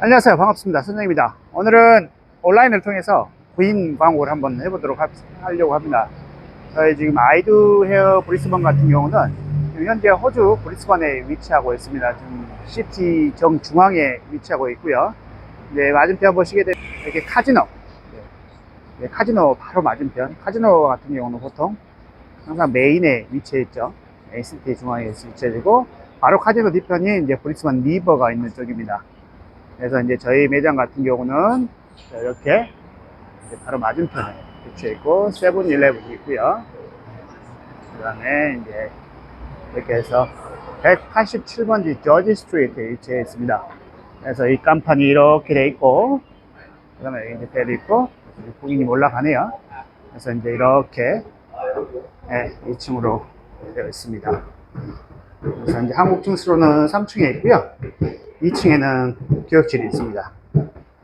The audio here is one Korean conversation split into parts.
안녕하세요. 반갑습니다. 선생입니다. 오늘은 온라인을 통해서 부인 광고를 한번 해보도록 하, 하려고 합니다. 저희 지금 아이드 헤어 브리스번 같은 경우는 현재 호주 브리스번에 위치하고 있습니다. 지금 시티 정중앙에 위치하고 있고요. 네, 맞은편 보시게 되면 이렇게 카지노. 네, 네, 카지노 바로 맞은편. 카지노 같은 경우는 보통 항상 메인에 위치해 있죠. 시티 중앙에 위치해지고 바로 카지노 뒤편이 이제 브리스번 리버가 있는 쪽입니다. 그래서 이제 저희 매장 같은 경우는 이렇게 바로 맞은편에 위치해 있고 세븐일레븐이 있고요. 그 다음에 이제 이렇게 해서 187번지 저지 스트리트에 위치해 있습니다. 그래서 이 간판이 이렇게 돼 있고 그 다음에 여기 이제 배도 있고 고객님 올라가네요. 그래서 이제 이렇게 네, 2층으로 되어 있습니다. 그래서 이제 한국 층수로는 3층에 있고요. 2층에는 교육실이 있습니다.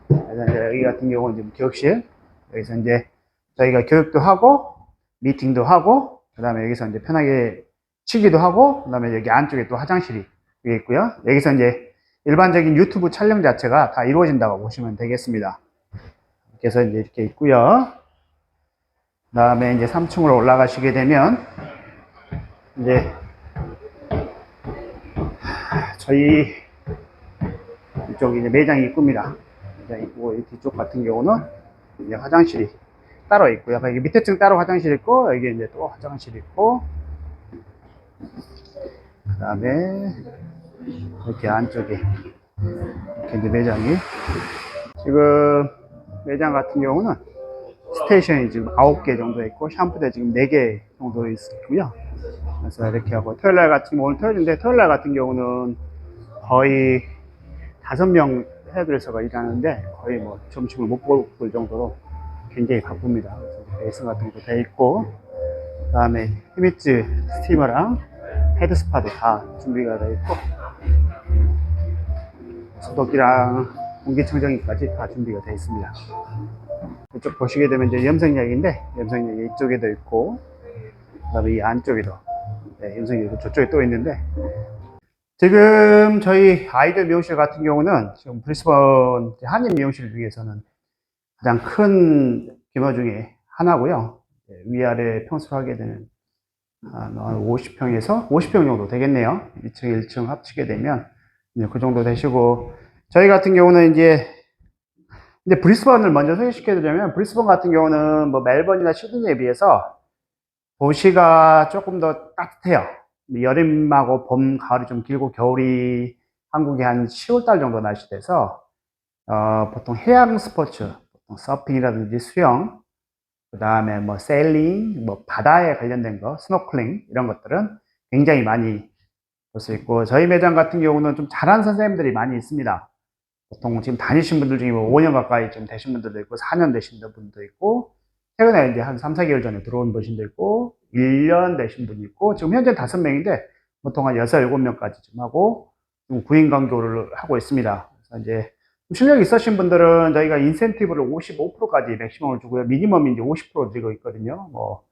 그래서 이제 여기 같은 경우는 지금 교육실. 여기서 이제 저희가 교육도 하고, 미팅도 하고, 그 다음에 여기서 이제 편하게 치기도 하고, 그 다음에 여기 안쪽에 또 화장실이 있고요. 여기서 이제 일반적인 유튜브 촬영 자체가 다 이루어진다고 보시면 되겠습니다. 그래서 이제 이렇게 있고요. 그 다음에 이제 3층으로 올라가시게 되면, 이제 저희 이쪽 이제 매장 입구입니다. 매장 입구 이 뒤쪽 같은 경우는 이제 화장실이 따로 있고요. 여기 밑에 층 따로 화장실 있고 여기 이제 또 화장실 있고 그 다음에 이렇게 안쪽에 이렇게 이제 매장이 지금 매장 같은 경우는 스테이션이 지금 9개 정도 있고 샴푸대 지금 4개 정도 있고요. 그래서 이렇게 하고 토요일 날 같은 오늘 토요일인데 토요일 날 같은 경우는 거의 다섯 명 헤어드레서가 일하는데 거의 뭐 점심을 못 먹을 정도로 굉장히 바쁩니다. 베이스 같은 것도 돼 있고 그 다음에 히미츠 스티머랑 헤드 스파도 다 준비가 돼 있고 소독기랑 공기청정기까지 다 준비가 돼 있습니다. 이쪽 보시게 되면 이제 염색약인데 염색약이 이쪽에도 있고 그 다음에 이 안쪽에도 네, 염색약이 저쪽에 또 있는데 지금 저희 아이들 미용실 같은 경우는 지금 브리스번 한인 미용실을 위해서는 가장 큰 규모 중에 하나고요. 네, 위아래 평수로 하게 되는 한 50평에서 50평 정도 되겠네요. 2층, 1층 합치게 되면 그 정도 되시고 저희 같은 경우는 이제 이제 브리스번을 먼저 소개시켜 드리면 브리스번 같은 경우는 뭐 멜번이나 시드니에 비해서 도시가 조금 더 따뜻해요. 여름하고 봄, 가을이 좀 길고 겨울이 한국에 한 10월달 정도 날씨 돼서 어, 보통 해양 스포츠, 보통 서핑이라든지 수영, 그 다음에 뭐 세일링, 뭐 바다에 관련된 거, 스노클링 이런 것들은 굉장히 많이 볼 수 있고 저희 매장 같은 경우는 좀 잘하는 선생님들이 많이 있습니다. 보통 지금 다니신 분들 중에 뭐 5년 가까이 좀 되신 분들도 있고 4년 되신 분도 있고 최근에 이제 한 3, 4개월 전에 들어온 분도 있고 1년 되신 분이 있고 지금 현재 5명인데 보통 한 6, 7명까지 좀 하고 좀 구인 강교를 하고 있습니다. 그래서 이제 실력 있으신 분들은 저희가 인센티브를 55%까지 맥시멈을 주고요. 미니멈이 이제 50% 드리고 있거든요. 뭐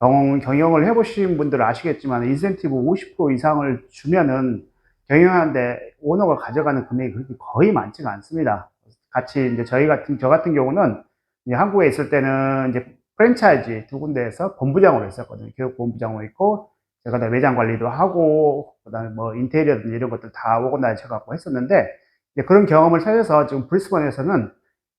경영, 경영을 해보신 분들은 아시겠지만 인센티브 50% 이상을 주면은 경영하는데 오너가 가져가는 금액이 그렇게 거의 많지가 않습니다. 같이 이제 저희 같은, 저 같은 경우는 한국에 있을 때는 이제 프랜차이즈 두 군데에서 본부장으로 있었거든요. 교육 본부장으로 있고, 제가 다 매장 관리도 하고, 그 다음에 뭐 인테리어 이런 것들 다 오거나이즈 해갖고 했었는데, 이제 그런 경험을 살려서 지금 브리스번에서는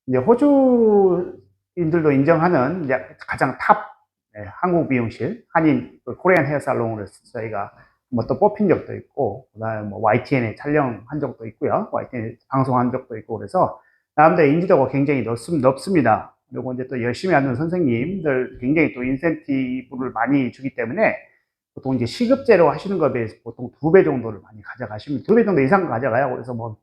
이제 호주인들도 인정하는 이제 가장 탑 네, 한국 미용실, 한인, 그 코리안 헤어 살롱으로 저희가 뭐 또 뽑힌 적도 있고, 그 다음에 뭐 YTN에 촬영한 적도 있고요. YTN에 방송한 적도 있고, 그래서 나름대로 인지도가 굉장히 높습, 높습니다. 그리고 이제 또 열심히 하는 선생님들 굉장히 또 인센티브를 많이 주기 때문에 보통 이제 시급제로 하시는 것에 비해서 보통 두 배 정도를 많이 가져가시면, 두 배 정도 이상 가져가요. 그래서 뭐,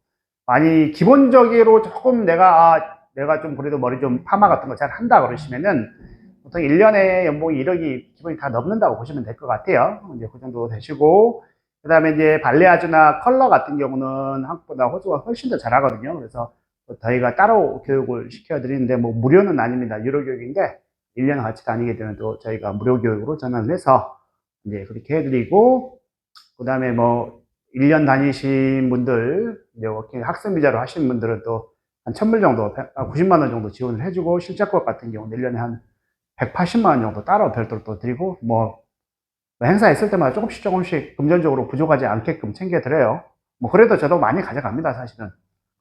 많이 기본적으로 조금 내가, 아, 내가 좀 그래도 머리 좀 파마 같은 거 잘 한다 그러시면은 보통 1년에 연봉이 1억이 기본이 다 넘는다고 보시면 될 것 같아요. 이제 그 정도 되시고, 그 다음에 이제 발레아주나 컬러 같은 경우는 한국보다 호주가 훨씬 더 잘하거든요. 그래서 저희가 따로 교육을 시켜드리는데, 뭐 무료는 아닙니다. 유료 교육인데, 1년 같이 다니게 되면 또 저희가 무료 교육으로 전환을 해서 이제 그렇게 해드리고, 그 다음에 뭐 1년 다니신 분들, 이제 워킹 학생 비자로 하시는 분들은 또한 1000불 정도, 90만 원 정도 지원을 해주고, 실작법 같은 경우는 1년에 한 180만 원 정도 따로 별도로 또 드리고, 뭐, 행사 있을 때마다 조금씩 조금씩 금전적으로 부족하지 않게끔 챙겨드려요. 뭐, 그래도 저도 많이 가져갑니다, 사실은.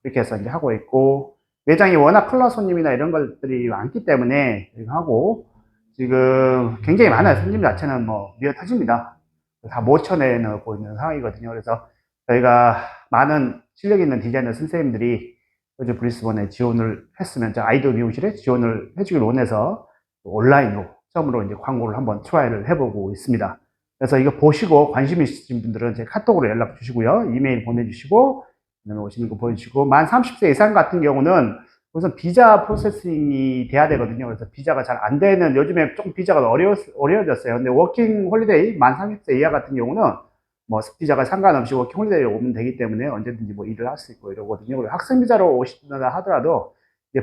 이렇게 해서 이제 하고 있고, 매장이 워낙 클라 손님이나 이런 것들이 많기 때문에, 하고, 지금 굉장히 많아요. 손님 자체는 뭐, 미어 터집니다. 다 못 쳐내고 있는 상황이거든요. 그래서 저희가 많은 실력 있는 디자이너 선생님들이 요즘 브리스번에 지원을 했으면, 저 아이돌 미용실에 지원을 해주길 원해서 온라인으로 처음으로 이제 광고를 한번 트라이를 해보고 있습니다. 그래서 이거 보시고 관심 있으신 분들은 제 카톡으로 연락 주시고요. 이메일 보내주시고, 그다음에 오시는 거 보여주시고, 만 30세 이상 같은 경우는 우선 비자 프로세싱이 돼야 되거든요. 그래서 비자가 잘 안 되는, 요즘에 조금 비자가 어려, 어려워졌어요. 근데 워킹 홀리데이 만 30세 이하 같은 경우는 뭐 비자가 상관없이 워킹 홀리데이 오면 되기 때문에 언제든지 뭐 일을 할 수 있고 이러거든요. 그리고 학생 비자로 오신다 하더라도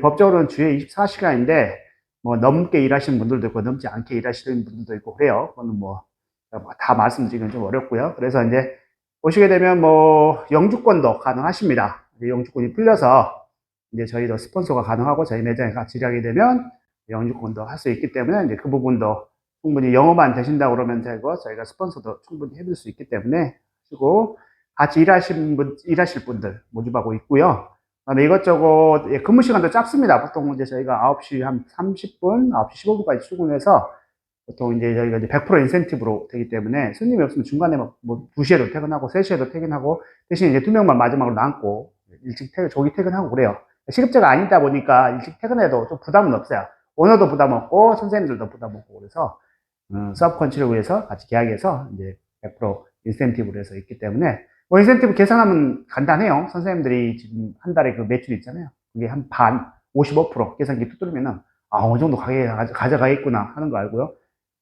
법적으로는 주에 24시간인데 뭐 넘게 일하시는 분들도 있고 넘지 않게 일하시는 분들도 있고 그래요. 그거는 뭐 다 말씀드리기는 좀 어렵고요. 그래서 이제 오시게 되면 뭐 영주권도 가능하십니다. 영주권이 풀려서 이제 저희도 스폰서가 가능하고 저희 매장에 같이 일하게 되면 영주권도 할 수 있기 때문에 이제 그 부분도 충분히 영어만 되신다고 그러면 되고 저희가 스폰서도 충분히 해줄 수 있기 때문에 하시고 같이 일하신 분, 일하실 분들 모집하고 있고요. 그다음에 이것저것 예, 근무 시간도 짧습니다. 보통 이제 저희가 9시 한 30분, 9시 15분까지 출근해서 보통 이제 저희가 이제 100% 인센티브로 되기 때문에 손님이 없으면 중간에 뭐 2시에도 퇴근하고 3시에도 퇴근하고 대신 이제 두 명만 마지막으로 남고 일찍 퇴근, 조기 퇴근하고 그래요. 시급제가 아니다 보니까 일찍 퇴근해도 좀 부담은 없어요. 오너도 부담 없고 선생님들도 부담 없고 그래서 음, 서브 컨치를 위해서 같이 계약해서 이제 100% 인센티브를 해서 있기 때문에 뭐 인센티브 계산하면 간단해요. 선생님들이 지금 한 달에 그 매출 있잖아요. 그게 한 반, 55% 계산기 두드리면은 아, 어느 정도 가게 가져가겠구나 하는 거 알고요.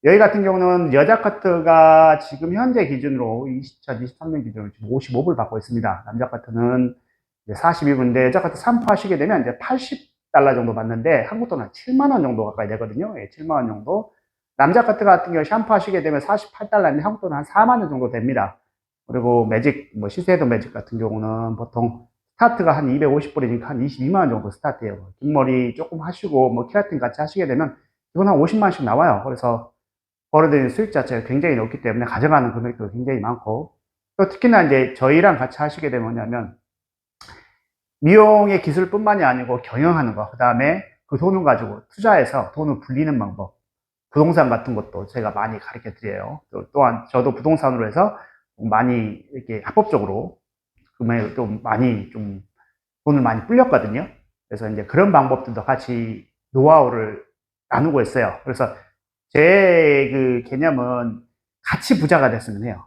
여기 같은 경우는 여자 카트가 지금 현재 기준으로 2023년 기준으로 지금 55불 받고 있습니다. 남자 카트는 42불인데 여자 카트 3파 하시게 되면 이제 80달러 정도 받는데 한국 돈은 7만 원 정도 가까이 되거든요. 예, 7만 원 정도. 남자 카트 같은 경우 샴푸 하시게 되면 48달러인데 한국 돈은 한 4만 원 정도 됩니다. 그리고 매직, 뭐 시세도 매직 같은 경우는 보통 스타트가 한 250불이니까 한 22만 원 정도 스타트예요. 긴 머리 조금 하시고 뭐 케라틴 같이 하시게 되면 이건 한 50만 원씩 나와요. 그래서 벌어들이는 수익 자체가 굉장히 높기 때문에 가져가는 금액도 굉장히 많고 또 특히나 이제 저희랑 같이 하시게 되면 뭐냐면 미용의 기술뿐만이 아니고 경영하는 거, 그 다음에 그 돈을 가지고 투자해서 돈을 불리는 방법, 부동산 같은 것도 제가 많이 가르쳐 드려요. 또, 또한 저도 부동산으로 해서 많이 이렇게 합법적으로 금액을 좀 많이 좀 돈을 많이 불렸거든요. 그래서 이제 그런 방법들도 같이 노하우를 나누고 있어요. 그래서 제 그 개념은 같이 부자가 됐으면 해요.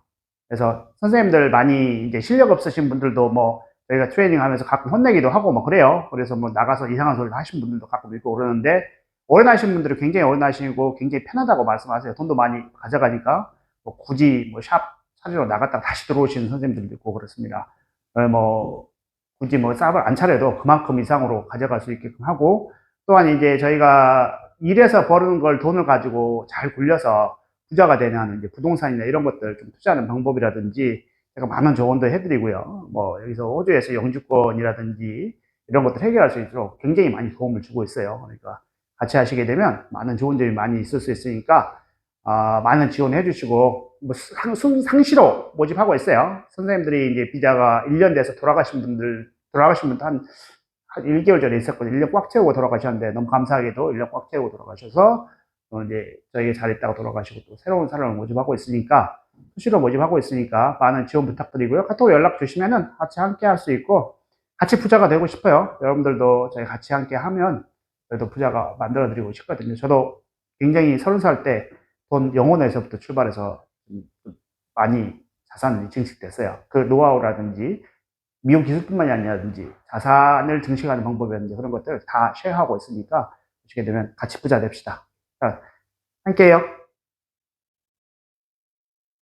그래서 선생님들 많이 이제 실력 없으신 분들도 뭐 저희가 트레이닝 하면서 가끔 혼내기도 하고 뭐 그래요. 그래서 뭐 나가서 이상한 소리를 하신 분들도 가끔 있고 그러는데 어른하신 분들은 굉장히 어른하시고 굉장히 편하다고 말씀하세요. 돈도 많이 가져가니까 뭐 굳이 뭐샵 차리러 나갔다가 다시 들어오시는 선생님들도 있고 그렇습니다. 어, 뭐 굳이 뭐 쌉을 안 차려도 그만큼 이상으로 가져갈 수 있게끔 하고 또한 이제 저희가 일해서 버는 걸 돈을 가지고 잘 굴려서 부자가 되는 이제 부동산이나 이런 것들 좀 투자하는 방법이라든지 제가 많은 조언도 해드리고요. 뭐 여기서 호주에서 영주권이라든지 이런 것들 해결할 수 있도록 굉장히 많이 도움을 주고 있어요. 그러니까 같이 하시게 되면 많은 좋은 점이 많이 있을 수 있으니까 아, 많은 지원해 주시고 뭐 상, 상시로 모집하고 있어요. 선생님들이 이제 비자가 1년 돼서 돌아가신 분들 돌아가신 분도 한, 한 1개월 전에 있었거든요. 1년 꽉 채우고 돌아가셨는데 너무 감사하게도 1년 꽉 채우고 돌아가셔서 어, 이제 저에게 잘했다고 돌아가시고 또 새로운 사람을 모집하고 있으니까 수시로 모집하고 있으니까 많은 지원 부탁드리고요. 카톡 연락 주시면은 같이 함께 할 수 있고 같이 부자가 되고 싶어요. 여러분들도 저희 같이 함께 하면 그래도 부자가 만들어 드리고 싶거든요. 저도 굉장히 서른 살 때 돈 영혼에서부터 출발해서 많이 자산이 증식됐어요. 그 노하우라든지 미용 기술뿐만이 아니라든지 자산을 증식하는 방법이라든지 그런 것들 다 쉐어하고 있으니까 보시게 되면 같이 부자 됩시다. 자, 함께해요.